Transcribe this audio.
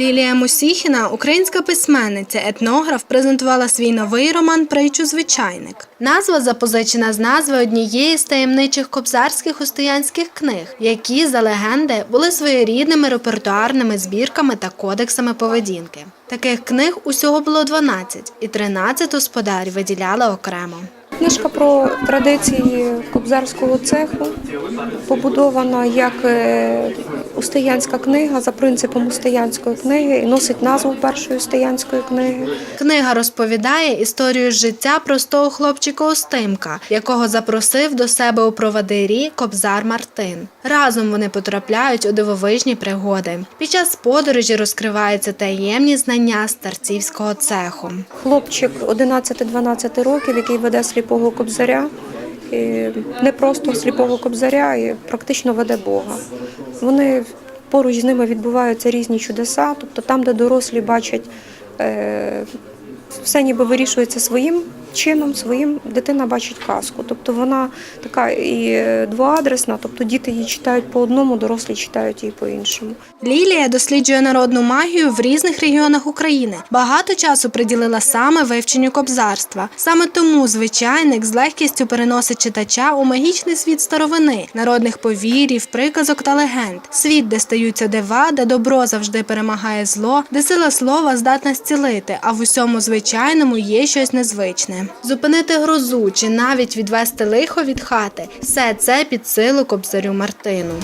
Лілія Мусіхіна, українська письменниця, етнограф, презентувала свій новий роман Притчу звичайник. Назва запозичена з назви однієї з таємничих кобзарських устоянських книг, які, за легенди, були своєрідними репертуарними збірками та кодексами поведінки. Таких книг усього було 12, і 13 господарі виділяли окремо. Книжка про традиції кобзарського цеху побудована як е, устоянська книга за принципом устоянської книги і носить назву першої устоянської книги. Книга розповідає історію життя простого хлопчика Остимка, якого запросив до себе у провадирі кобзар Мартин. Разом вони потрапляють у дивовижні пригоди. Під час подорожі розкриваються таємні знання старцівського цеху. Хлопчик 11-12 років, який веде сліпого кобзаря. Не просто сліпого кобзаря, і практично веде Бога. Вони поруч з ними відбуваються різні чудеса, тобто там, де дорослі бачать, е, все ніби вирішується своїм чином, своїм дитина бачить казку. Тобто вона така і е, двоадресна, тобто діти її читають по одному, дорослі читають її по іншому. Лілія досліджує народну магію в різних регіонах України. Багато часу приділила саме вивченню кобзарства. Саме тому звичайник з легкістю переносить читача у магічний світ старовини, народних повірів, приказок та легенд. Світ, де стаються дива, де добро завжди перемагає зло, де сила слова здатна зцілити, а в усьому звичайному є щось незвичне. Зупинити грозу чи навіть відвести лихо від хати все це під силу кобзарю Мартину.